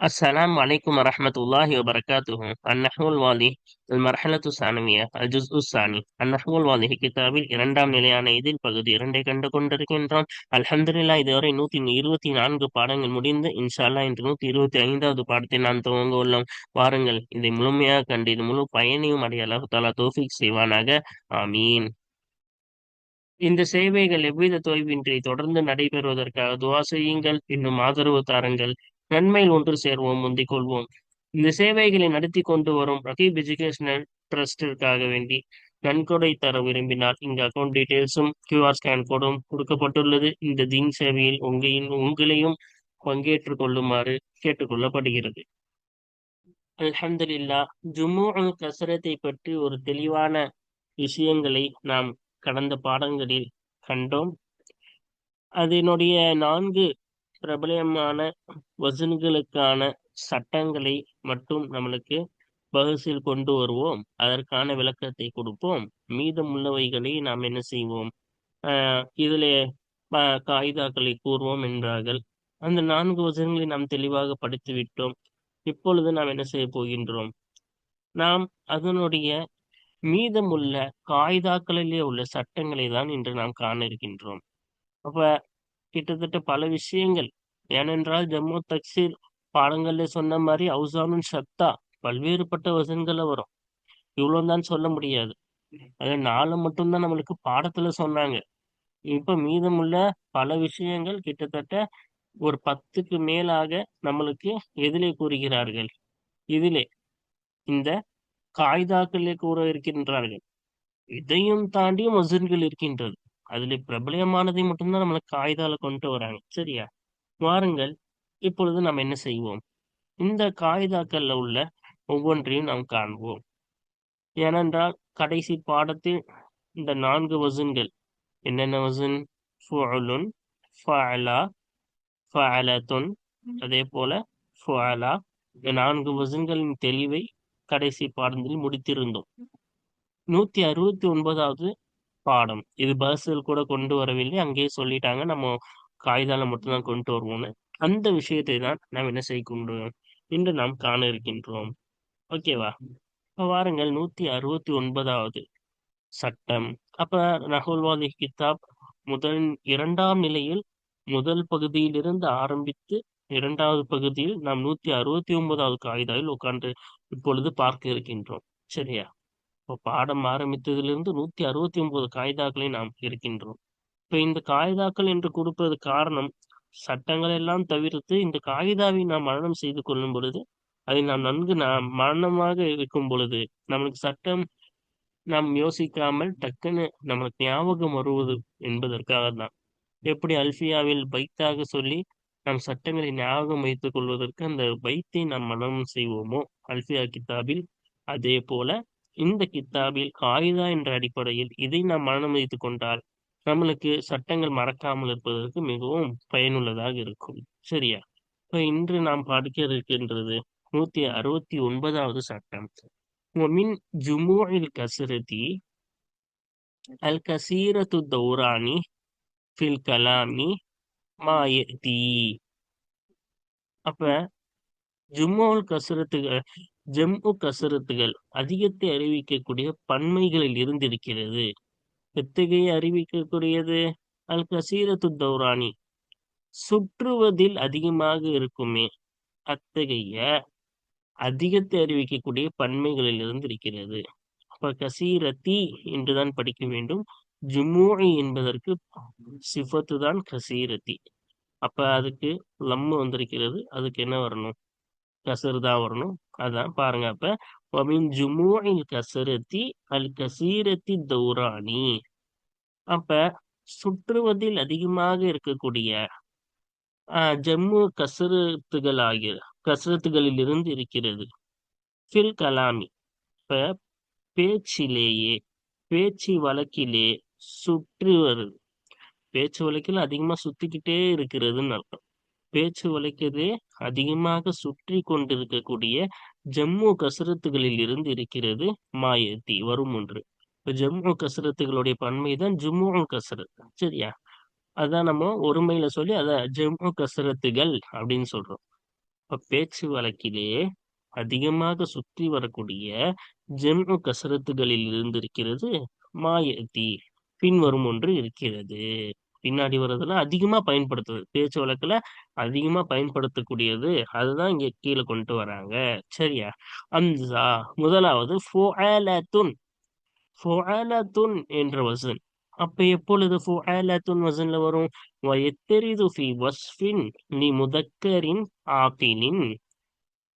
السلام عليكم ورحمة الله وبركاته النحو الواضح المرحلة الثانوية الجزء الثاني النحو الواضح கிதாபில் இரண்டாம் நிலையான இதில் பகுதி இரண்டை கண்டு கொண்டிருக்கின்றோம் அல்ஹம்துலில்லா இதுவரை நூத்தி இருபத்தி நான்கு பாடங்கள் முடிந்து இன்ஷா அல்லாஹ் இன்று நூத்தி இருபத்தி ஐந்தாவது பாடத்தை நாம் துவங்க உள்ளோம் வாருங்கள் இதை முழுமையாக கண்டு இது முழு பயனையும் அடைய அல்லாஹ் தாலா தௌஃபீக் செய்வானாக ஆமீன் இந்த சேவைகள் எவ்வித தொய்வின்றி தொடர்ந்து நடைபெறுவதற்காக துவா செய்யுங்கள் இன்னும் ஆதரவு தாருங்கள் நன்மையில் ஒன்று சேர்வோம் முந்திக் கொள்வோம். இந்த சேவைகளை நடத்தி கொண்டு வரும் ரகீப் எஜுகேஷனல் ட்ரஸ்டிற்காக வேண்டி நன்கொடை தர விரும்பினால் இங்கு அக்கௌண்ட் டீடைல்ஸும் கியூஆர் ஸ்கேன் கோடும் கொடுக்கப்பட்டுள்ளது. இந்த தீன் சேவையில் உங்களின் உங்களையும் பங்கேற்றுக் கொள்ளுமாறு கேட்டுக்கொள்ளப்படுகிறது. அல்ஹந்தலில்லா ஜுமு அல் கசரத்தை பற்றி ஒரு தெளிவான விஷயங்களை நாம் கடந்த பாடங்களில் கண்டோம். அதனுடைய நான்கு பிரபலமான வசன்களுக்கான சட்டங்களை மட்டும் நம்மளுக்கு பகுசில் கொண்டு வருவோம். அதற்கான விளக்கத்தை கொடுப்போம். மீதமுள்ளவைகளை நாம் என்ன செய்வோம்? ஆஹ் காகிதாக்களை கூறுவோம் என்றார்கள். அந்த நான்கு வசனங்களை நாம் தெளிவாக படித்து விட்டோம் இப்பொழுது நாம் என்ன செய்ய போகின்றோம்? நாம் அதனுடைய மீதமுள்ள காகிதாக்களிலே உள்ள சட்டங்களை தான் இன்று நாம் காண இருக்கின்றோம். அப்ப கிட்டத்தட்ட பல விஷயங்கள் ஏனென்றால் ஜம்மு தக்சீர் பாடங்கள்ல சொன்ன மாதிரி அவுசானும் சத்தா பல்வேறுபட்ட வசன்களை வரும். இவ்வளவு தான் சொல்ல முடியாது. அது நாலு மட்டும்தான் நம்மளுக்கு பாடத்துல சொன்னாங்க. இப்ப மீதமுள்ள பல விஷயங்கள் கிட்டத்தட்ட ஒரு பத்துக்கு மேலாக நம்மளுக்கு எதிலே கூறுகிறார்கள். இதிலே இந்த காய்தாக்களே கூற இருக்கின்றார்கள். இதையும் தாண்டியும் வசன்கள் இருக்கின்றது. அதுல பிரபலமானதை மட்டும்தான் நம்மளுக்கு காய்தால கொண்டு வராங்க. சரியா? வாருங்கள். இப்பொழுது நாம் என்ன செய்வோம்? இந்த காகிதாக்கள்ல உள்ள ஒவ்வொன்றையும் நாம் காண்போம். ஏனென்றால் கடைசி பாடத்தில் இந்த நான்கு வசன்கள். என்னென்ன வசன்? ஃபுஅலுன் ஃபஅலா ஃபஅலத்துன் அதே போல ஃபுஅலா. இந்த நான்கு வசன்களின் தெளிவை கடைசி பாடத்தில் முடித்திருந்தோம். நூத்தி அறுபத்தி ஒன்பதாவது பாடம். இது பஸ்ஸில் கூட கொண்டு வரவில்லை. அங்கேயே சொல்லிட்டாங்க. நம்ம காகிதால மட்டும்தான் கொண்டு வருவோம்னு அந்த விஷயத்தை தான் நாம் என்ன செய்ய கொண்டு இன்று நாம் காண இருக்கின்றோம். ஓகேவா இப்போ வாருங்கள் நூத்தி அறுபத்தி ஒன்பதாவது சட்டம். அப்ப நகுல்வாதி கிதாப் முதல் இரண்டாம் நிலையில் முதல் பகுதியிலிருந்து ஆரம்பித்து இரண்டாவது பகுதியில் நாம் நூத்தி அறுபத்தி ஒன்பதாவது காகிதாவில் உட்கார்ந்து இப்பொழுது பார்க்க இருக்கின்றோம். சரியா? இப்போ பாடம் ஆரம்பித்ததிலிருந்து நூத்தி அறுபத்தி ஒன்பது காகிதாக்களை நாம் இருக்கின்றோம். இப்ப இந்த காகிதாக்கள் என்று கொடுப்பது காரணம் சட்டங்கள் எல்லாம் தவிர்த்து இந்த காகிதாவை நாம் மரணம் செய்து கொள்ளும் பொழுது அதை நாம் நன்கு நாம் மரணமாக இருக்கும் பொழுது நம்மளுக்கு சட்டம் நாம் யோசிக்காமல் டக்குன்னு நம்மளுக்கு ஞாபகம் வருவது என்பதற்காக தான் எப்படி அல்ஃபியாவில் பைத்தாக சொல்லி நம் சட்டங்களை ஞாபகம் வைத்துக் கொள்வதற்கு அந்த பைத்தை நாம் மனனம் செய்வோமோ? அல்ஃபியா கித்தாபில் அதே போல இந்த கித்தாபில் காகிதா என்ற அடிப்படையில் இதை நாம் மரணம் வைத்துக் கொண்டால் நம்மளுக்கு சட்டங்கள் மறக்காமல் இருப்பதற்கு மிகவும் பயனுள்ளதாக இருக்கும் சரியா இப்ப இன்று நாம் பார்க்க இருக்கின்றது நூத்தி அறுபத்தி ஒன்பதாவது சட்டம் ومن جموع الكسرة الكثيرة الدوران في الكلام ما يأتي அப்ப ஜும்முல் கசரத்துகள் ஜம்மு கசரத்துகள் அதிகத்தை அறிவிக்கக்கூடிய பன்மைகளில் இருந்திருக்கிறது எத்தகைய அறிவிக்கக்கூடியது? அல் கசீரத்து தௌரானி. சுற்றுவதில் அதிகமாக இருக்குமே. அத்தகைய அதிகத்தை அறிவிக்கக்கூடிய பன்மைகளில் இருந்து இருக்கிறது அப்ப கசீரத்தி என்றுதான் படிக்க வேண்டும். ஜுமூஇ என்பதற்கு சிஃபத்து தான் கசீரத்தி. அப்ப அதுக்கு லம்மு வந்திருக்கிறது. அதுக்கு என்ன வரணும்? கசரு தான் வரணும். அதான் பாருங்க அப்ப. ஒமின் ஜுமூஇல் கசரத்தி அல் கசீரத்தி தௌராணி அப்ப சுற்றுவதில் அதிகமாக இருக்கக்கூடிய ஜம்மு கசரத்துகள் ஆகிய கசரத்துகளில் இருந்து இருக்கிறது. ஃபில் கலாமி. இப்ப பேச்சிலேயே பேச்சு வழக்கிலே சுற்றி வருது பேச்சு வழக்கில் அதிகமா சுத்திக்கிட்டே இருக்கிறதுன்னு அர்த்தம். பேச்சு வழக்கிலே அதிகமாக சுற்றி கொண்டிருக்கக்கூடிய ஜம்மு கசரத்துகளில் இருந்து இருக்கிறது மாயத்தி. வரும் ஒன்று. இப்போ ஜம்மு கசரத்துகளுடைய பன்மை தான் ஜம்மு கசரத். சரியா? அதான் நம்ம ஒருமையில சொல்லி அத ஜம்மு கசரத்துகள் அப்படின்னு சொல்றோம். இப்போ பேச்சு வழக்கிலே அதிகமாக சுற்றி வரக்கூடிய ஜம்மு கசரத்துகளில் இருந்து இருக்கிறது மாயத்தி. பின்வரும் ஒன்று இருக்கிறது. பின்னாடி வர்றதுல அதிகமா பயன்படுத்துது பேச்சு வழக்குல அதிகமா பயன்படுத்தக்கூடியது. அதுதான் இங்க கீழே கொண்டு வராங்க. சரியா? அம்சா. முதலாவது ஃபுஅலத்துன். ஃபுஅலத்துன் என்ற வசன். அப்ப எப்பொழுது ஃபுஅலத்துன் வசன்ல வரும்? வயத்தெரிது ஃபி வஸ்ஃபின் லி முதக்கரின் ஆகிலின்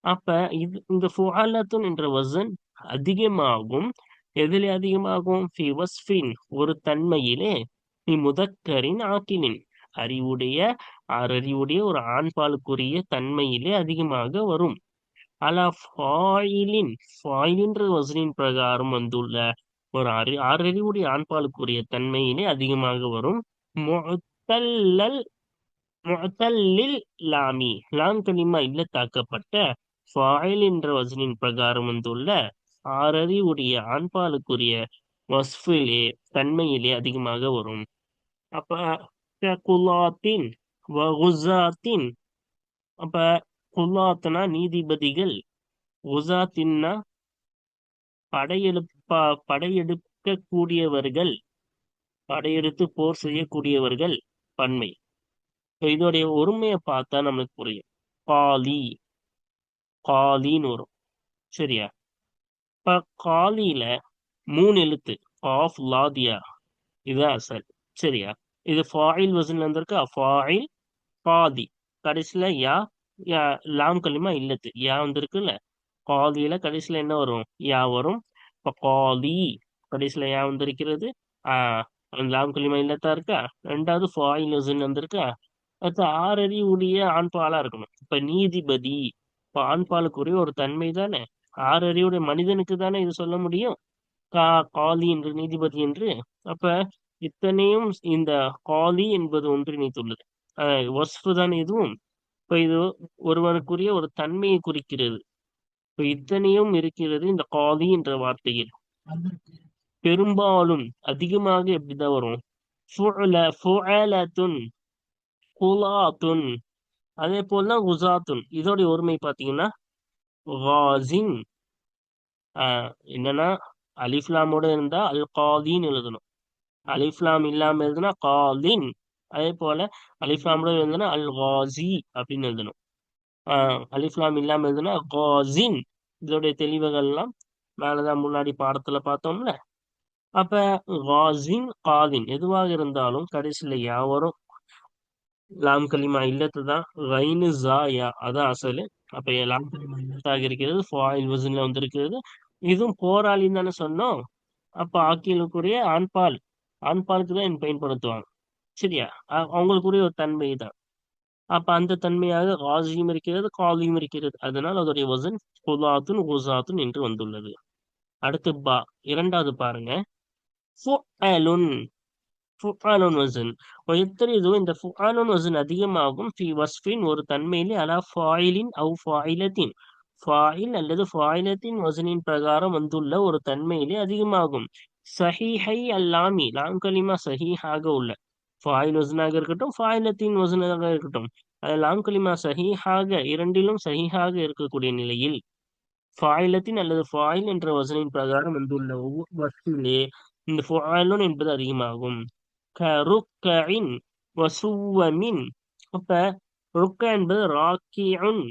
அப்ப இது இந்த ஃபுஅலத்துன் என்ற வசன் அதிகமாகும். எதிலே அதிகமாகும்? ஃபி வஸ்ஃபின். ஒரு தன்மையிலே நீ முதக்கரின் ஆக்கிலின் அறிவுடைய அறிவுடைய ஒரு ஆண்பாலுக்குரிய தன்மையிலே அதிகமாக வரும். அலா ஃபாயிலின் ஃபாயிலின்ற வசனின் பிரகாரம் வந்துள்ள ஒரு அறி ஆறறிவுடைய ஆண்பாலுக்குரிய தன்மையிலே அதிகமாக வரும். முத்தல்லல் முத்தல்லில் லாமி லாம் கலிமா இல்ல தாக்கப்பட்ட ஃபாயில் என்ற வசனின் பிரகாரம் வந்துள்ள ஆறறிவுடைய ஆண்பாலுக்குரிய வஸ்ஃபிலே தன்மையிலே அதிகமாக வரும். அப்ப குலாத்தின் வகுசாத்தின் அப்ப குலாத்னா நீதிபதிகள் உசாத்தின்னா படையெடுப்பா படையெடுக்க கூடியவர்கள் படையெடுத்து போர் செய்யக்கூடியவர்கள் பன்மை. இப்ப இதோடைய ஒருமையை பார்த்தா நம்மளுக்கு புரியும். காலி. காலின்னு வரும். சரியா? இப்ப காலியில மூணு எழுத்து. ஆஃப் லாதியா. இதுதான் அசல் சரியா? இது ஃபாயில் வசன்ல வந்திருக்கா. ஃபாயில் பாதி. கடைசியில யா யா லாம் கலிமா இல்லத்து. யா வந்திருக்குல்ல? காதியில கடைசியில என்ன வரும்? யா வரும். இப்ப காதி கடைசியில யா வந்திருக்கிறது. ஆஹ் லாம் கலிமா இல்லத்தா இருக்கா? ரெண்டாவது ஃபாயில் வசன் வந்திருக்கா? அது ஆறறிவுடைய ஆண்பாலா இருக்கணும். இப்ப நீதிபதி. இப்போ ஆண்பாலுக்குரிய ஒரு தன்மை தானே? ஆறறிவுடைய மனிதனுக்கு தானே இது சொல்ல முடியும்? கா காலி என்று நீதிபதி என்று அப்ப இத்தனையும் இந்த காலி என்பது ஒன்றிணைத்துள்ளது. அஹ் வஸ்ஃபு தான் இதுவும் இப்ப இது ஒருவனுக்குரிய ஒரு தன்மையை குறிக்கிறது. இப்ப இத்தனையும் இருக்கிறது இந்த காலி என்ற வார்த்தையில். பெரும்பாலும் அதிகமாக எப்படிதான் வரும்? குலாத்துன் அதே போலதான் குசாத்துன். இதோடைய ஒருமை பாத்தீங்கன்னா காசின் ஆஹ் என்னன்னா அலிஃப்லாமோட இருந்தா அல் காலின்னு எழுதணும். அலிஃப்லாம் இல்லாம எழுதுனா காலின் அதே போல அலிஃப்லாமோட எழுதுனா அல் காசி அப்படின்னு எழுதணும். ஆஹ் அலிஃப்லாம் இல்லாம எழுதுனா காசின் இதோடைய தெளிவுகள்லாம் மேலதான் முன்னாடி பாடத்துல பார்த்தோம்ல. அப்ப காசின் காதின் எதுவாக இருந்தாலும் கடைசியில யாவரும் லாம் கலிமா இல்லத்து தான். ரைனு ஜா யா. அதான் அசலு. அப்ப லாம் கலிமா இல்லத்தாக இருக்கிறது. ஃபாயில் வசன்ல வந்திருக்கிறது. இதுவும் போராளின்னு தானே சொன்னோம். அப்ப ஆக்கியலுக்குரிய ஆண்பால் ஆண்பாலுக்கு தான் பயன்படுத்துவாங்க சரியா? அவங்களுக்குரிய ஒரு தன்மை தான் அப்ப அந்த தன்மையாக ராஜியும் இருக்கிறது காலியும் இருக்கிறது. அதனால் அதோடைய வசன் குலாத்துன் ஹுசாத்துன் என்று வந்துள்ளது. அடுத்து பா இரண்டாவது பாருங்க. ஃபுஆலுன் ஃபுஆலுன் வசன். இதுவும் இந்த ஃபுஆலுன் வசன் அதிகமாகும். ஒரு தன்மையிலே அலா ஃபாயிலின் அவு ஃபாயிலத்தின். ஃபாயில் அல்லது ஃபாயிலத்தின் வசனின் பிரகாரம் வந்துள்ள ஒரு தன்மையிலே அதிகமாகும். சஹீஹை அல்லாமி லாம் கலிமா சஹிஹாக உள்ள. ஃபாயில் வசனாக இருக்கட்டும் ஃபாயிலத்தின் வசனாக இருக்கட்டும். அது லாம் கலிமா சஹிஹாக இரண்டிலும் சஹிஹாக இருக்கக்கூடிய நிலையில் ஃபாயிலத்தின் அல்லது ஃபாயில் என்ற வசனின் பிரகாரம் வந்துள்ள ஒவ்வொரு வசதியிலே இந்த ஃபுஆலுன் என்பது அதிகமாகும். ருக்கின் வசுவமின் அப்ப ருக்க என்பது ராக்கியுன்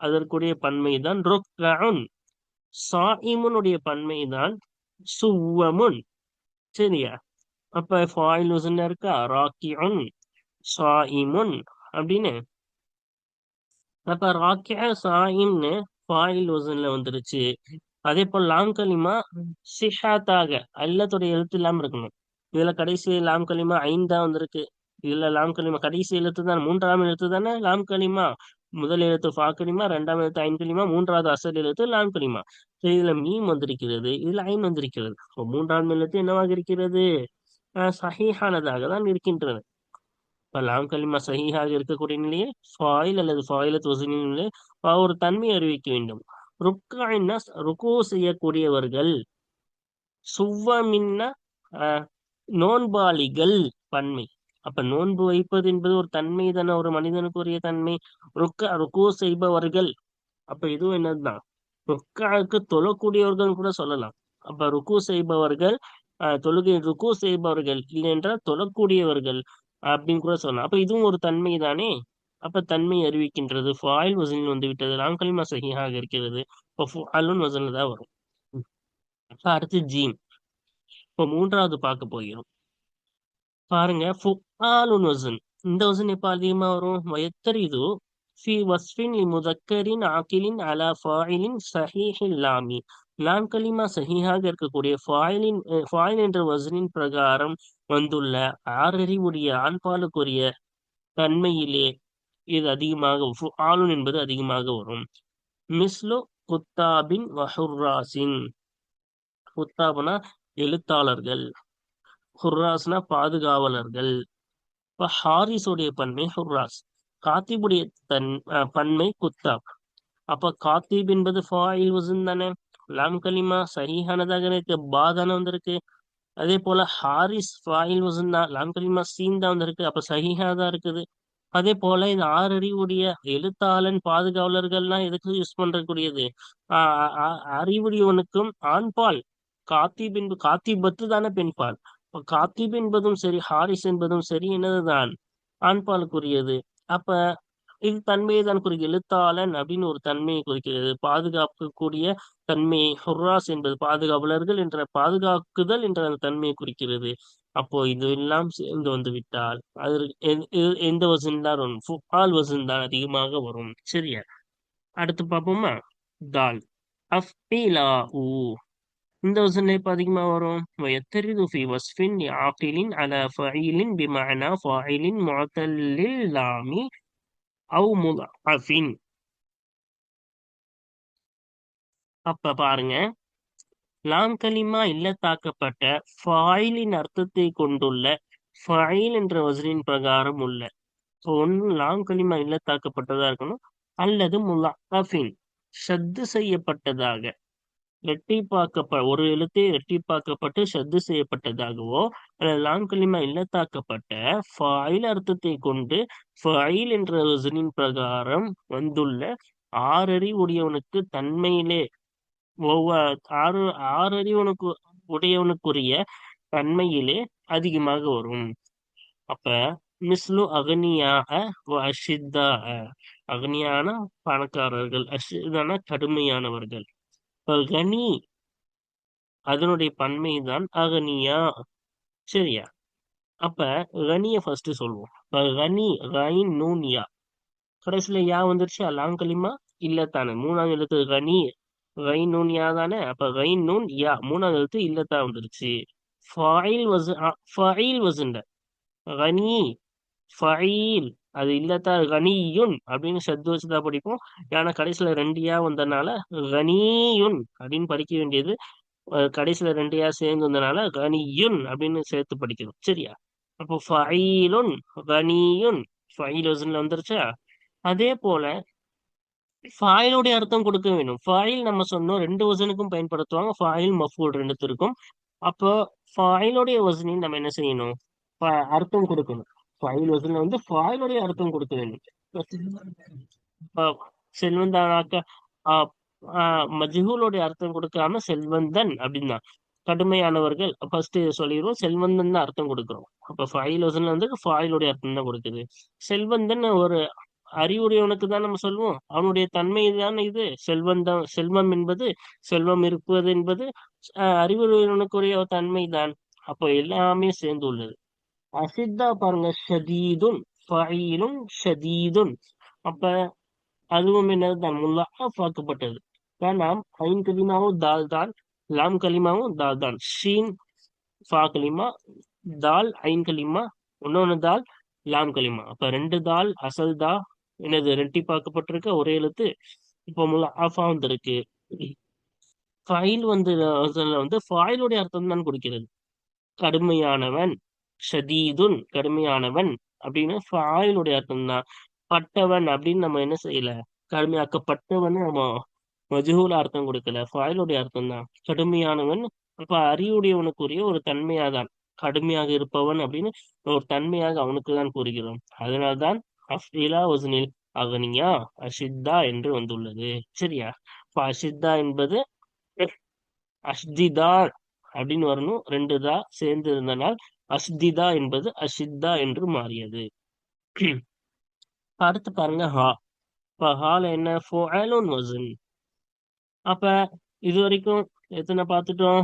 அதற்குரிய பன்மைதான் ருக்கஉன் சாயிமுனுடைய பன்மைதான் சுவமுன் சரியா? அப்ப ஃபாயில் வசன் இருக்கா? ராக்கியுன் சாயிமுன். அப்படின்னு? அப்ப ராக்கிய சாயிம்னு ஃபாயில் வசன்ல வந்துருச்சு. அதே போல் லாம் கலிமா சிஹாத்தாக. அல்லத்துடைய எழுத்து இல்லாம இருக்கணும். இதுல கடைசி லாம் கலிமா ஐந்தா வந்திருக்கு. இதுல லாம் கலிமா கடைசி எழுத்து தானே மூன்றாம் எழுத்து தானே? லாம் கலிமா முதல் எழுத்து ஃபா கலிமா ரெண்டாம் எழுத்து ஐன் கலிமா மூன்றாவது அசல் எழுத்து லாம் கலிமா இதுல மீம் வந்திருக்கிறது இதுல ஐன் வந்திருக்கிறது. அப்ப மூன்றாம் எழுத்து என்னவாக இருக்கிறது? ஆஹ் சஹீஹானதாக தான் இருக்கின்றது. இப்ப லாம் கலிமா சஹீஹாக இருக்கக்கூடிய நிலையில் ஃபாயில் அல்லது ஃபாயிலத் வசனின் நிலையில் ஒரு தன்மை அறிவிக்க வேண்டும். ருக்காயின்னா ருக்கு செய்யக்கூடியவர்கள் சுவ்வமின்ன நோன்பாளிகள் பன்மை. அப்ப நோன்பு வைப்பது என்பது ஒரு தன்மை தானே ஒரு மனிதனுக்குரிய தன்மை. ருக்க ருக்கு செய்பவர்கள். அப்ப இதுவும் என்னதுதான் ருக்காவுக்கு தொழக்கூடியவர்கள் கூட சொல்லலாம். அப்ப ருக்கு செய்பவர்கள் தொழுகை ருக்கு செய்பவர்கள் இல்லை என்றால் தொழக்கூடியவர்கள் அப்படின்னு கூட சொல்லலாம். அப்ப இதுவும் ஒரு தன்மை தானே. அப்ப தன்மை அறிவிக்கின்றது. ஃபாயில் வசனில் வந்து விட்டது ராங்கலிமா சகியாக இருக்கிறது. இப்போ ஃபாலுன் வசனில் தான் வரும். அப்ப அடுத்து ஜீம் இப்போ மூன்றாவது பார்க்க போகிறோம். பாருங்க ஃபுஆலுன் வசன். இந்த வசன் எப்ப அதிகமா வரும்? வயத்தரிது ஃபி வஸ்ஃபின் லி முதக்கரின் ஆக்கிலின் அலா ஃபாயிலின் சஹீஹில் லாமி. லாம் கலிமா சஹீஹாக இருக்கக்கூடிய ஃபாயிலின் ஃபாயில் என்ற வசனின் பிரகாரம் வந்துள்ள ஆறறிவுடைய ஆண்பாலுக்குரிய தன்மையிலே இது அதிகமாக ஆளுன் என்பது அதிகமாக வரும். மிஸ்லோ குத்தாபின் வஹுர்ராசின் குத்தாப்னா எழுத்தாளர்கள். ஹுர்ராஸ்னா பாதுகாவலர்கள். இப்ப ஹாரிஸுடைய பன்மை ஹுர்ராஸ். காத்திபுடைய தன் பன்மை குத்தாப் அப்ப காத்திப் என்பது ஃபாயில் வசன் தானே. லாம் கலிமா சரியானதாக இருக்கு பாதான வந்திருக்கு. அதே போல ஹாரிஸ் ஃபாயில் வசன் தான் லாம் கலிமா சீன் தான் வந்திருக்கு அப்ப சரியானதா இருக்குது. அதே போல இந்த ஆறு அறிவுடைய எழுத்தாளன் பாதுகாவலர்கள்லாம் எதுக்கு யூஸ் பண்றக்கூடியது? ஆஹ் அறிவுடையவனுக்கும் ஆண்பால். காத்தி பின்பு காத்தி காத்திபத்து தானே பெண்பால். காத்திப் என்பதும் சரி ஹாரிஸ் என்பதும் சரி என்னதுதான்? ஆண்பாலுக்குரியது. அப்ப இது தன்மையை தான் குறிக்க எழுத்தாளன் அப்படின்னு ஒரு தன்மையை குறிக்கிறது. பாதுகாக்கக்கூடிய தன்மை ஹுர்ராஸ் என்பது பாதுகாவலர்கள் என்ற பாதுகாக்குதல் என்ற அந்த தன்மையை குறிக்கிறது. அப்போ இது எல்லாம் சேர்ந்து வந்து விட்டால் அது எந்த வசன் தான் வரும்? ஃபுஆல் வசன் தான் அதிகமாக வரும். சரியா? அடுத்து பார்ப்போமா? தால். அஃபிலா ஊ இந்த வசன் எப்ப அதிகமா வரும் ويترد في وصف لعاقل على فعيل بمعنى فاعل معتل اللام أو مضعف அப்ப பாருங்க லாம் கலிமா இல்லத்தாக்கப்பட்ட ஃபாயிலின் அர்த்தத்தை கொண்டுள்ள ஃபாயில் என்ற வசனின் பிரகாரம் உள்ள ஒன்று லாம் கலிமா இல்லத்தாக்கப்பட்டதா இருக்கணும் அல்லது முலாஃபின் ஷத்து செய்யப்பட்டதாக இரட்டிப்பாக்கப்ப ஒரு எழுத்தை இரட்டிப்பாக்கப்பட்டு ஷத்து செய்யப்பட்டதாகவோ அல்லது லாம் கலிமா இல்லத்தாக்கப்பட்ட ஃபைல் அர்த்தத்தை கொண்டு ஃபைல் என்ற வசனின் பிரகாரம் வந்துள்ள ஆறறி உடையவனுக்கு தன்மையிலே ஒவ்வொரு ஆறு ஆறறிவனுக்கு உடையவனுக்குரிய தன்மையிலே அதிகமாக வரும். அப்ப மிஸ்லு அகனியாக அஷித்தாக அகனியான பணக்காரர்கள் அஷிதான கடுமையானவர்கள். கனி அதனுடைய பன்மை தான் அகனியா? சரியா. அப்ப கனிய ஃபர்ஸ்ட் சொல்லுவோம் கனி நூன் யா. கடைசியில யா வந்துருச்சு? அல்லாம் களிமா இல்ல தானே மூணாவது எழுத்து கனி ரைன் நூன் யா தானே? அப்ப ரைன் நூன் யா. மூணாவது எழுத்து இல்லத்தான் வந்துருச்சு. ஃபைல் வசு ஃபைல் வசுண்ட. கனி ஃபைல். அது இல்லத்தா கனியுன் அப்படின்னு சத்து வச்சுதான் படிப்போம். ஏன்னா கடைசியில ரெண்டியா வந்தனால வந்ததுனால கனியுன் அப்படின்னு படிக்க வேண்டியது. கடைசியில ரெண்டியா சேர்ந்து வந்தனால கனியுன் அப்படின்னு சேர்த்து படிக்கணும். சரியா? அப்போ ஃபைலுன் கனியுன் ஃபைல் வசன்ல வந்துருச்சா? அதே போல ஃபாயிலுடைய அர்த்தம் கொடுக்க வேணும். ஃபாயில் நம்ம சொன்னோம். ரெண்டு வசனுக்கும் பயன்படுத்துவாங்க. ஃபாயில் மஃபூல் ரெண்டுத்திற்கும். அப்போ ஃபாயிலுடைய வசனையும் நம்ம என்ன செய்யணும்? அர்த்தம் கொடுக்கணும். ஃபாயில் வசன்ல வந்து ஃபாயிலுடைய அர்த்தம் கொடுக்க வேண்டும் செல்வந்தானாக்க மஜ்ஹூலுடைய அர்த்தம் கொடுக்காம செல்வந்தன் அப்படின்னா கடுமையானவர்கள் ஃபர்ஸ்ட் சொல்லிடுவோம் செல்வந்தன் தான் அர்த்தம் கொடுக்குறோம். அப்ப ஃபாயில் வசன்ல வந்து ஃபாயிலுடைய அர்த்தம் தான் கொடுக்குது. செல்வந்தன் ஒரு அறிவுடையவனுக்கு தான் நம்ம சொல்லுவோம். அவனுடைய தன்மை தான் இது? செல்வந்தம் செல்வம் என்பது செல்வம் இருப்பது என்பது அறிவுடையவனுக்குரிய தன்மை தான். அப்போ எல்லாமே சேர்ந்து உள்ளது. அசித்தா பாருங்க ஷதீதுன் ஃபயிலும் ஷதீதுன். அப்ப அதுவும் என்னதுதான் முல்லாஃப் ஆக்கப்பட்டது ஏன்னா ஐன் கலிமாவும் தால் தான் லாம் கலிமாவும் தால் தான். ஷீன் ஃபா கலிமா தால் ஐன் கலிமா ஒன்னொன்னு தால் லாம் கலிமா. அப்ப ரெண்டு தால் அசல் தா என்னது ரெட்டி பார்க்கப்பட்டிருக்க ஒரே எழுத்து இப்போ முல்லா ஆஃபா வந்திருக்கு. ஃபைல் வந்து வந்து ஃபாயிலுடைய அர்த்தம் தான் கொடுக்கிறது. கடுமையானவன் ஷதீதுன் கடுமையானவன் அப்படின்னு ஃபாயிலுடைய அர்த்தம் தான் பட்டவன் அப்படின்னு நம்ம என்ன செய்யல? கடுமையாக்கப்பட்டவன் நம்ம மஜூல அர்த்தம் கொடுக்கல. ஃபாயிலுடைய அர்த்தம் தான் கடுமையானவன் அப்ப அறிவுடையவனுக்குரிய ஒரு தன்மையாதான். கடுமையாக இருப்பவன் அப்படின்னு ஒரு தன்மையாக அவனுக்கு தான் கூறுகிறோம். அதனால்தான் அஃப்ரீலா வசனில் அகனியா அஷித்தா என்று வந்துள்ளது. சரியா? இப்ப அஷித்தா என்பது அஷ்திதா அப்படின்னு வரணும். ரெண்டு தா சேர்ந்து இருந்தனால் அஷ்திதா என்பது அசித்தா என்று மாறியது. அடுத்து பாருங்க ஹா. இப்ப ஹால என்ன? ஃபுஅலுன் வசன் அப்ப இது வரைக்கும் எத்தனை பார்த்துட்டோம்?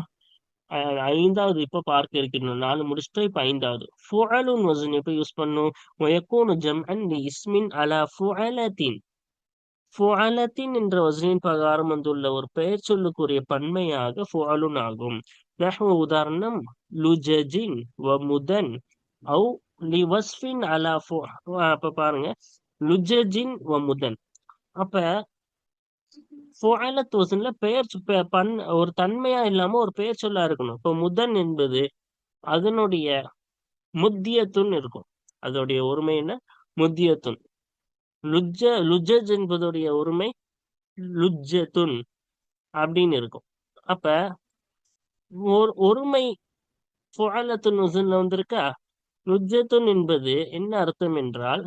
ஐந்தாவது இப்ப பார்க்க இருக்கணும் நாலு முடிச்சுட்டோம் இப்ப ஐந்தாவது. ஃபுஅலுன் வசன் எப்ப யூஸ் பண்ணும்? வயக்கூனு ஜம்அன் லி இஸ்மின் அலா ஃபுஅலத்தின். ஃபுஅலத்தின் என்ற வசனின் பிரகாரம் வந்துள்ள ஒரு பெயர் சொல்லுக்குரிய பன்மையாக ஃபுஅலுன் ஆகும். நஹு உதாரணம் லுஜஜின் வ முதன் அவு லி வஸ்ஃபின் அலா ஃபோ அப்ப பாருங்க லுஜஜின் வ முதன் அப்ப ஃபுஅலத் வசன்ல பெயர் பன் ஒரு தன்மையா இல்லாம ஒரு பெயர் சொல்லா இருக்கணும். இப்ப முதன் என்பது அதனுடைய முத்தியத்துன் இருக்கும். அதோடைய ஒருமை என்ன? முத்தியத்துன். லுஜ லுஜஜ் என்பதுடைய ஒருமை லுஜத்துன் அப்படின்னு இருக்கும். அப்ப ஒருமை ஃபுஅலத்துன் வந்திருக்கா? லுஜத்துன் என்பது என்ன அர்த்தம் என்றால்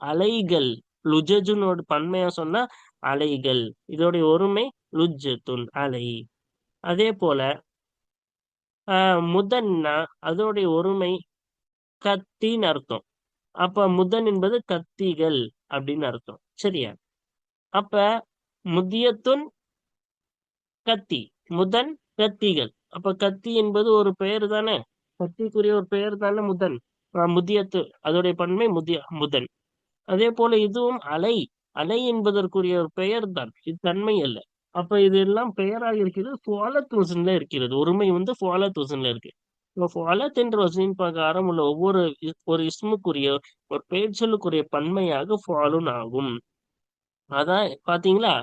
அலைகள். லுஜஜுனோட பன்மையா சொன்னா அலைகள். இதோடைய ஒருமை லுஜத்துன் அலை. அதே போல ஆஹ் முதன்னா அதோடைய ஒருமை கத்தின்னு அர்த்தம். அப்ப முதன் என்பது கத்திகள் அப்படின்னு அர்த்தம். சரியா? அப்ப முதியத்துன் கத்தி முதன் கத்திகள். அப்ப கத்தி என்பது ஒரு பெயர் தானே? கத்திக்குரிய ஒரு பெயர் தானே முதன் முதியத்து அதோடைய பன்மை முதிய முதன் அதே போல இதுவும் அலை. அலை என்பதற்குரிய ஒரு பெயர் தான். இது தன்மை அல்ல. அப்ப இது எல்லாம் பெயராக இருக்கிறது ஃபாலத் வசன்ல இருக்கிறது. ஒருமை வந்து ஃபாலத் வசன்ல இருக்கு. இப்போ ஃபாலத் என்ற வசனின் பிரகாரம் உள்ள ஒவ்வொரு ஒரு இஸ்முக்குரிய ஒரு பெயர் சொல்லுக்குரிய பன்மையாக ஃபாலுன் ஆகும். அதான் பாத்தீங்களா?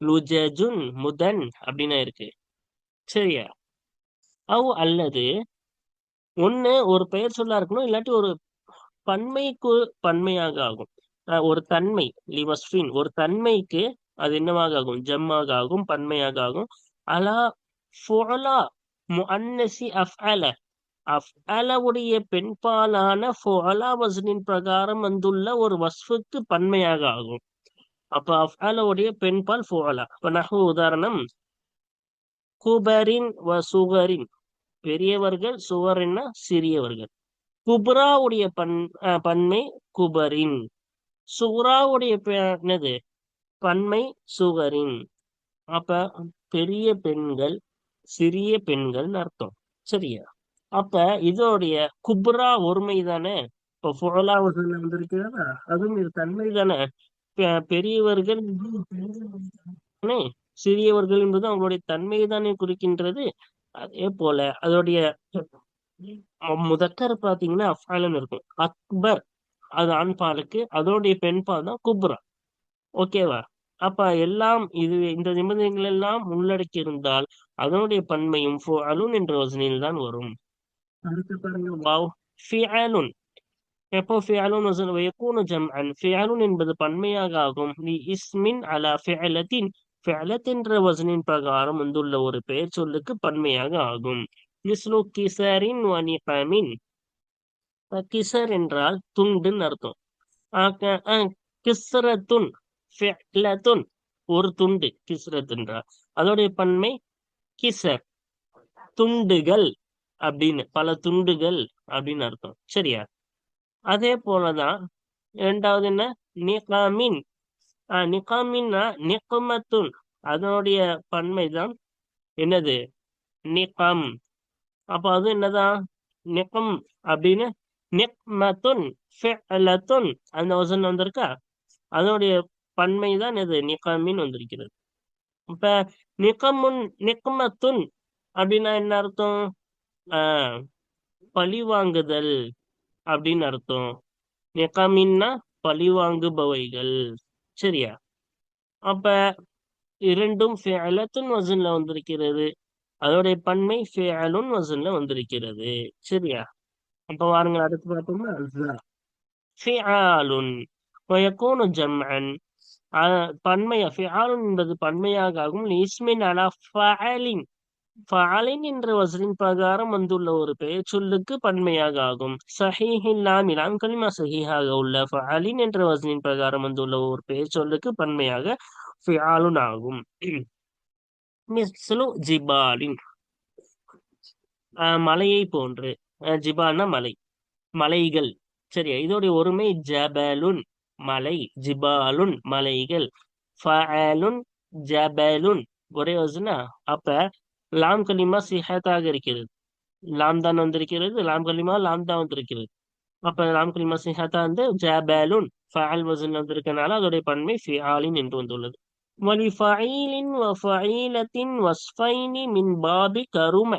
லுஜஜுன் முதன் அப்படின்னு இருக்கு. சரியா? அவ் அல்லது ஒன்று ஒரு பெயர் சொல்லா இருக்கணும் இல்லாட்டி ஒரு பன்மைக்கு பன்மையாக ஆகும். அஹ் ஒரு தன்மை லிவஸ்ட்ரின் ஒரு தன்மைக்கு அது என்னவாக ஆகும்? ஜம்மாக ஆகும் பன்மையாக ஆகும். அலா ஃபோலா முன்னசி அஃப் அல அஃப் அலவுடைய பெண்பாலான ஃபோலா வசனின் பிரகாரம் வந்துள்ள ஒரு வஸ்ஃபுக்கு பன்மையாக ஆகும். அப்ப அலவுடைய பெண்பால் ஃபோலா இப்ப நஹு உதாரணம். குபரின் வ சுகரின். பெரியவர்கள் சுவர்னா சிறியவர்கள். குபராவுடைய பன் அஹ் பன்மை குபரின். சுகுராவுடைய என்னது? பன்மை சுகரின் அப்ப பெரிய பெண்கள் சிறிய பெண்கள்னு அர்த்தம். சரியா? அப்ப இதோடைய குப்ரா ஒருமை தானே? இப்போ ஃபுஅலா வந்திருக்கிறதா? அதுவும் இது தன்மை தானே? பெ- பெரியவர்கள் சிறியவர்கள் என்பது அவங்களுடைய தன்மையை தானே குறிக்கின்றது. அதே போல அதோடைய முதற்கர் முதக்கர் பாத்தீங்கன்னா அஃபாலன் இருக்கும். அக்பர் அது ஆண்பாலுக்கு அதோடைய பெண்பால் தான் குப்ரா. ஓகேவா அப்ப எல்லாம் இது இந்த நிபந்தனைகள் எல்லாம் உள்ளடக்கி இருந்தால் அதனுடைய பன்மையும் அலுன் என்ற வசனியில் தான் வரும். அடுத்து பாருங்க வாவ் ஃபிஅலுன். எப்போ ஃபியாலுன் வசன் வயக்கூனு ஜம்அன். ஃபியாலுன் என்பது பன்மையாக ஆகும். லி இஸ்மின் அலா ஃபிஅலத்தின் ஃபெலத் என்ற வசனின் பிரகாரம் வந்துள்ள ஒரு பெயர் சொல்லுக்கு பன்மையாக ஆகும். மிஸ்லு கிசரின் வ கிசர் என்றால் துண்டுன்னு அர்த்தம். ஆஹ் கிஸ்ரத்துன் ஃபிஅலத்துன் ஒரு துண்டு கிஸ்ரத் என்றால். அதோடைய பன்மை கிசர். துண்டுகள் அப்படின்னு பல துண்டுகள் அப்படின்னு அர்த்தம். சரியா? அதே போலதான் இரண்டாவது என்ன? நிகாமின் நிகாமின்னா நிகமத்துன். அதனுடைய பன்மை தான் என்னது? நிகம். அப்ப அது என்னதான் நிகம் அப்படின்னு நிக்மத்துன் ஃபிஅலத்துன் அந்த வசனம் வந்திருக்கா? அதனுடைய பன்மை தான் இது நிகாமின் வந்திருக்கிறது. இப்ப நிகமுன் நிக்மத்துன் அப்படின்னா என்ன அர்த்தம்? ஆஹ் பழிவாங்குதல் அப்படின்னு அர்த்தம். நிகமின்னா பழிவாங்குபவைகள். சரியா? அப்ப இரண்டும் ஃபேலத்துன் வசன்ல வந்திருக்கிறது. அதோடைய பன்மை ஃபேலுன் வசன்ல வந்திருக்கிறது. சரியா? அப்ப வாருங்க அடுத்து பார்த்தோம்னா ஸா. ஃபிஆலுன் வயக்கூனு ஜம்அன் பன்மையா? ஃபிஆலுன் என்பது பன்மையாக ஆகும். இஸ்மின் அலா ஃபஅலின் ஃபஅலின் என்ற வசனின் பிரகாரம் வந்துள்ள ஒரு பெயர் சொல்லுக்கு பன்மையாக ஆகும் சஹீஹில் இலாம் கலிமா சஹீஹாக உள்ள ஃபஅலின் என்ற வசனின் பிரகாரம் வந்துள்ள ஒரு பெயர் சொல்லுக்கு பன்மையாக ஃபியாலுன் ஆகும் மிஸ்லு ஜிபாலின் ஆஹ் மலையை போன்று ஜிபால்னா மலை மலைகள் சரியா இதோடைய ஒருமை ஜபலுன் மலை ஜிபாலுன் மலைகள் ஃபஅலுன் ஜபலுன் ஒரே வசனா அப்ப லாம் கலிமா சிஹத்தாக இருக்கிறது லாம் தான் வந்திருக்கிறது லாம் கலிமா லாம் தான் வந்திருக்கிறது. அப்ப லாம் கலிமா சிஹத்தா வந்து ஜபலுன் ஃபஅல் வசன் வந்திருக்கனால அதோடைய பன்மை ஃபிஆலின் என்று வந்துள்ளது. வலிஃபஈலின் வஃபஈலத்தின் வஸ்ஃபைனி மின் பாபி கரும.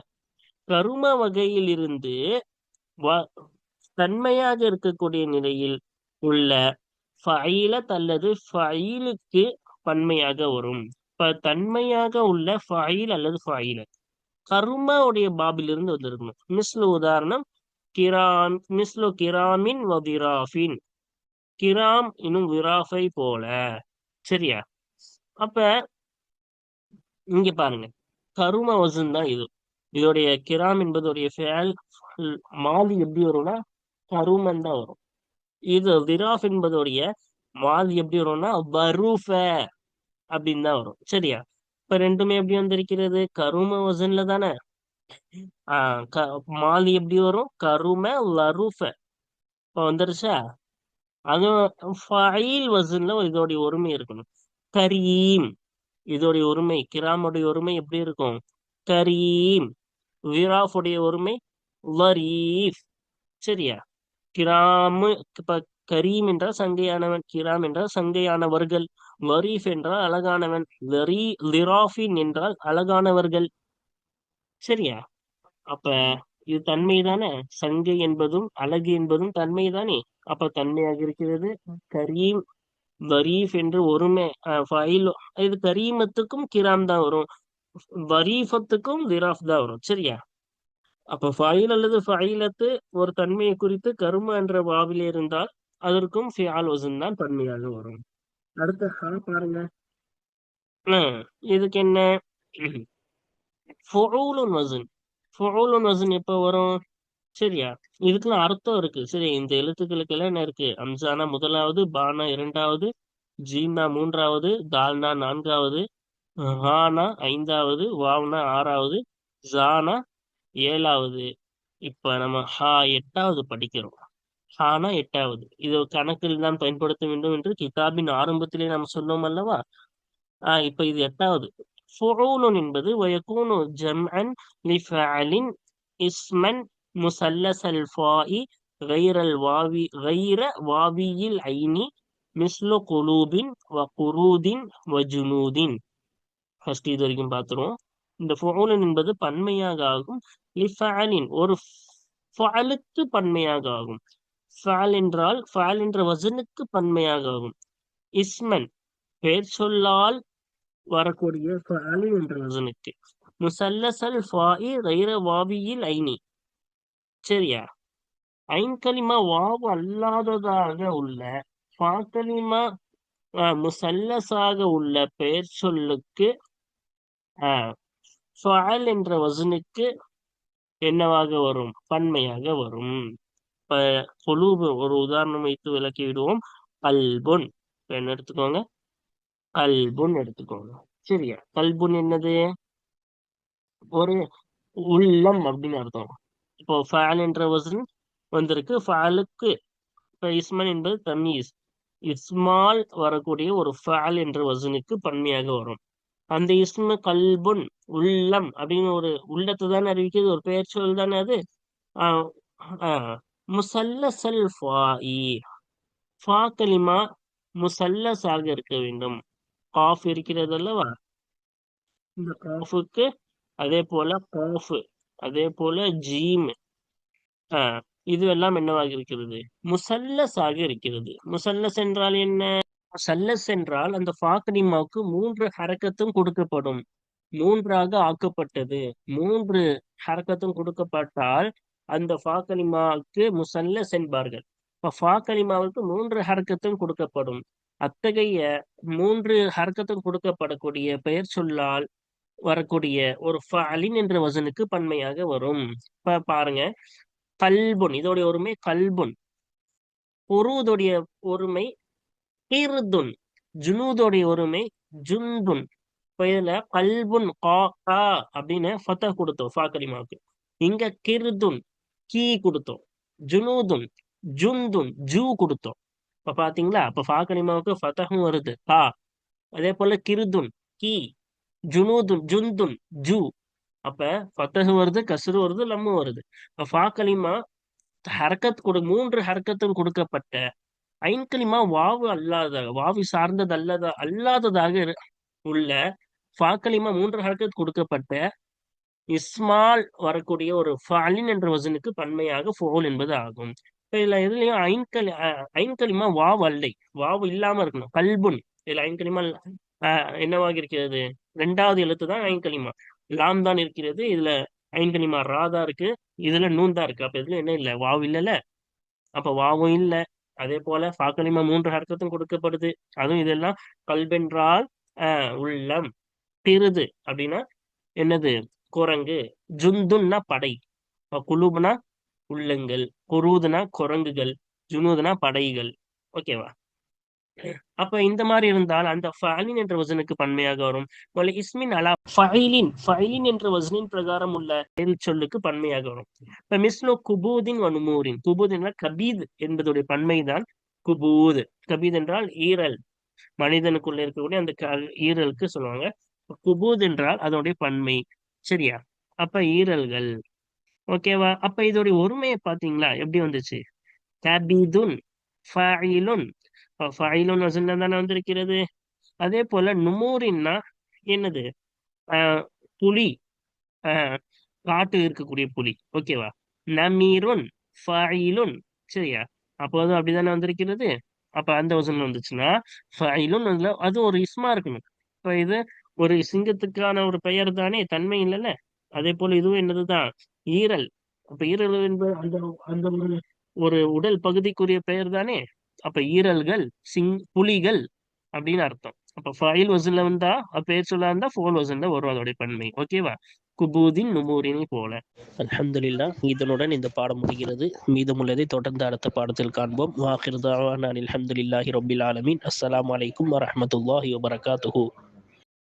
கரும வகையிலிருந்து வ- தன்மையாக இருக்கக்கூடிய நிலையில் உள்ள ஃபஈலத் அல்லது ஃபஈலுக்கு பன்மையாக வரும். தன்மையாக உள்ள ஃபஈல் அல்லது ஃபஈலத் கருமாவுடைய பாபிலிருந்து வந்திருக்கணும். மிஸ்லு உதாரணம் கிராம் மிஸ்லு கிராமின் விராஃபின். கிராம் இன்னும் விராஃபை போல. சரியா? அப்ப இங்க பாருங்க. கரும வசன் தான் இது. இதோடைய கிராம் என்பதுடைய ஃபேல் மாதி எப்படி வரும்னா கருமன் தான் வரும். இது விராஃப் என்பதுடைய மாதி எப்படி வரும்னா வரூஃப. அப்படின்னு தான் வரும். சரியா? இப்ப ரெண்டுமே எப்படி வந்திருக்கிறது? கரும வசன்ல தானே? ஆஹ் க மாலி எப்படி வரும்? கரும லருஃப. இப்ப வந்துருச்சா? அதுவும் ஃபைல் வசன்ல இதோடைய ஒருமை இருக்கணும். கரீம். இதோடைய ஒருமை கிராமுடைய ஒருமை எப்படி இருக்கும்? கரீம். விராஃபுடைய ஒருமை லரீஃப். சரியா? கிராமு இப்ப கரீம் என்றால் சங்கையானவன் கிராம் என்றால் சங்கையானவர்கள் லரீஃப் என்றால் அழகானவன் லரி லிராஃபின் என்றால் அழகானவர்கள். சரியா? அப்ப இது தன்மை தானே சங்கை என்பதும் அழகு என்பதும் தன்மை தானே அப்ப தன்மையாக இருக்கிறது கரீம் வரீஃப் என்று ஒருமை ஃபைல் இது கரீமத்துக்கும் கிராம் தான் வரும். வரீஃபத்துக்கும் விராஃப் தான் வரும். சரியா? அப்ப ஃபைல் அல்லது ஃபைலத்து ஒரு தன்மையை குறித்து கரும என்ற வாவிலே இருந்தால் அதற்கும் ஃபியால் வசன் தான் தன்மையாக வரும். அடுத்த ஹா பாருங்க. ஆஹ், இதுக்கு என்ன? ஃபுஊலுன் வசன் ஃபுஊலுன் வசன் எப்போ வரும்? சரியா? இதுக்கெல்லாம் அர்த்தம் இருக்கு. சரி இந்த எழுத்துக்களுக்கு எல்லாம் என்ன இருக்கு? அம்சானா முதலாவது பானா இரண்டாவது ஜீனா மூன்றாவது தால்னா நான்காவது ஹானா ஐந்தாவது வாவ்னா ஆறாவது ஜானா ஏழாவது. இப்ப நம்ம ஹா எட்டாவது படிக்கிறோம். ஹானா எட்டாவது. இது கணக்கில் தான் பயன்படுத்த வேண்டும் என்று கிதாபின் ஆரம்பத்திலே நாம் சொன்னோம் அல்லவா? ஆஹ் இப்ப இது எட்டாவது. என்பது வயக்கூனு ஜம்அன் லிஃபஅலின் இஸ்மன் முசல்லசல் ஃபாஇ கைரல் வாவி கைர வாவியில் ஐனி மிஸ்லு குலூபின் வ குரூதின் வ ஃபர்ஸ்ட் இது வரைக்கும் பார்த்துருவோம். இந்த ஃபுரூலன் என்பது பன்மையாக ஆகும். லிஃபாலின் ஒரு ஃபஅலுக்கு பன்மையாக ஆகும். ஃபால் என்றால் ஃபால் என்ற வசனுக்கு பன்மையாகவும். இஸ்மன் பெயர் சொல்லால் வரக்கூடிய ஃபாலின் என்ற வசனுக்கு. முசல்லசல் ஃபாயி ரைர வாவியில் ஐனி. சரியா? ஐன் கலிமா வாவு அல்லாததாக உள்ள ஃபா கலிமா ஆஹ், உள்ள பெயர் சொல்லுக்கு ஆஹ், என்ற வசனுக்கு என்னவாக வரும்? பன்மையாக வரும். இப்ப ஒரு உதாரணம் வைத்து விளக்கி விடுவோம். கல்புன். என்ன எடுத்துக்கோங்க? கல்புன் எடுத்துக்கோங்க. சரியா? கல்புன் என்னது? ஒரு உள்ளம் அப்படின்னு அர்த்தம். இப்போ ஃபஅல் என்ற வசன் வந்திருக்கு. ஃபஅலுக்கு இப்போ இஸ்மன் என்பது தமீஸ். இஸ்மால் வரக்கூடிய ஒரு ஃபால் என்ற வசனுக்கு பன்மையாக வரும். அந்த இஸ்ம கல்புன் உள்ளம் அப்படின்னு ஒரு உள்ளத்தை தானே அறிவிக்கிறது. ஒரு பெயர் சொல் தானே அது? ஆஹ் ஆஹ் முசல்லசல் ஃபாஇ ஃபா கலிமா முசல்லசாக இருக்க வேண்டும். காஃப் இருக்கிறது அல்லவா? இந்த காஃபுக்கு அதே போல காஃப் அதே போல ஜீம். இது எல்லாம் என்னவாக இருக்கிறது? முசல்லஸாக இருக்கிறது. முசல்லஸ் என்றால் என்ன? முசல்லஸ் என்றால் அந்த ஃபாக்கனிமாவுக்கு மூன்று ஹரக்கத்தும் கொடுக்கப்படும். மூன்றாக ஆக்கப்பட்டது. மூன்று ஹரக்கத்தும் கொடுக்கப்பட்டால் அந்த ஃபாக்கலிமாவுக்கு முசல்லஸ் என்பார்கள் இப்ப ஃபாக்கலிமாவுக்கு மூன்று ஹரக்கத்தும் கொடுக்கப்படும். அத்தகைய மூன்று ஹரக்கத்தும் கொடுக்கப்படக்கூடிய பெயர் சொல்லால் வரக்கூடிய ஒரு ஃபஅலின் என்ற வசனுக்கு பன்மையாக வரும். இப்ப பாருங்க. கல்புன் இதோடைய ஒருமை கல்புன். பொருவதுடைய ஒருமை கீர்துன் ஜுனூதோடைய ஒருமை ஜுந்துன் இப்போ இதுல கல்புன் கா கா அப்படின்னு ஃபத்த கொடுத்தோம் ஃபா கலிமாவுக்கு இங்க கிர்துன் கீ கொடுத்தோம். ஜுனூதுன் ஜுந்துன் ஜூ கொடுத்தோம். இப்ப பாத்தீங்களா? அப்ப ஃபா கலிமாவுக்கு ஃபதகும் வருது. கா அதே போல கிருதுன் கி. ஜுனூதுன் ஜுந்துன் ஜூ. அப்ப ஃபத்தஹு வருது கசுரு வருது லம்மு வருது. இப்ப ஃபா ஹரக்கத் கொடு மூன்று ஹரக்கத்தும் கொடுக்கப்பட்ட ஐன்கலிமா வாவு அல்லாததாக வாவு சார்ந்தது அல்லத அல்லாததாக உள்ள ஃபாக்கலிமா மூன்று ஹரக்கத் கொடுக்கப்பட்ட இஸ்மால் வரக்கூடிய ஒரு ஃபாலின் என்ற வசனுக்கு பன்மையாக ஃபோல் என்பது ஆகும். இதுல எதுலயும் ஐன்கலி அஹ் ஐன்கலிமா வாவ் அல்லை. வாவ் இல்லாம இருக்கணும். கல்புன். இதுல ஐன்கலிமா என்னவாக இருக்கிறது? ரெண்டாவது எழுத்து தான் ஐன்கலிமா லாம் தான் இருக்கிறது. இதுல ஐன்கலிமா ரா தான் இருக்கு. இதுல நூன் தான் இருக்கு. அப்ப இதுல என்ன இல்ல? வாவ் இல்லைல்ல அப்ப வாவும் இல்ல. அதே போல ஃபாக்கலிமா மூன்று ஹர்க்கத்தும் கொடுக்கப்படுது. அதுவும் இதெல்லாம் கல்பென்றால் உள்ளம் திருது அப்படின்னா என்னது? குரங்கு. ஜுந்துன்னா படை. அப்ப உள்ளங்கள் குருதுனா குரங்குகள். ஜுனூதுனா படைகள். ஓகேவா? அப்ப இந்த மாதிரி இருந்தால் அந்த ஃபைலின் என்ற வசனுக்கு பன்மையாக வரும். வலி இஸ்மின் அலா ஃபைலின். ஃபைலின் என்ற வசனின் பிரகாரம் உள்ள சொல்லுக்கு பன்மையாக வரும். இப்ப மிஸ்லோ குபூதின் வனுமூரின் குபூத் என்றால் கபீத் என்பதுடைய பன்மைதான் குபூத். கபீத் என்றால் ஈரல். மனிதனுக்குள்ள இருக்கக்கூடிய அந்த க- ஈரலுக்கு சொல்லுவாங்க. குபூத் என்றால் அதனுடைய பன்மை. சரியா? அப்ப ஈரல்கள். ஓகேவா? அப்ப இதோடைய ஒருமையை பாத்தீங்களா எப்படி வந்துச்சு? கபீதுன் ஃபைலுன் ஃபைலுன் வசன்ல தானே வந்திருக்கிறது? அதே போல நுமூரின்னா என்னது? ஆஹ் புலி. காட்டு இருக்கக்கூடிய புலி. ஓகேவா? நமீருன் ஃபைலுன் சரியா? அப்போதும் அப்படிதானே வந்திருக்கிறது? அப்ப அந்த வசனம் வந்துச்சுன்னா ஃபைலுன் அதுல அது ஒரு இஸ்மா இருக்கணும். இப்ப இது ஒரு சிங்கத்துக்கான ஒரு பெயர் தானே தன்மை இல்லைல்ல? அதே போல இதுவும் என்னதுதான்? ஈரல். அப்ப ஈரல் என்பது அந்த அந்த ஒரு ஒரு உடல் பகுதிக்குரிய பெயர் தானே? அப்ப ஈரல்கள் சிங் புலிகள் அப்படின்னு அர்த்தம். அப்ப ஃபைல் வசன்ல வந்தா பேர் சொல்ல இருந்தா ஃபோல் வசன்ல வரும் அதோடைய பன்மை. ஓகேவா? குபூதின் நுமூரினை போல. அலமதுல்லா இதனுடன் இந்த பாடம் முடிகிறது. மீதமுள்ளதை தொடர்ந்து அடுத்த பாடத்தில் காண்போம். வாஹிர் தாவான் அல்ஹம்துலில்லாஹி ரப்பில் ஆலமீன். அஸ்ஸலாமு அலைக்கும் வரஹ்மத்துல்லாஹி வபரகாத்துஹு.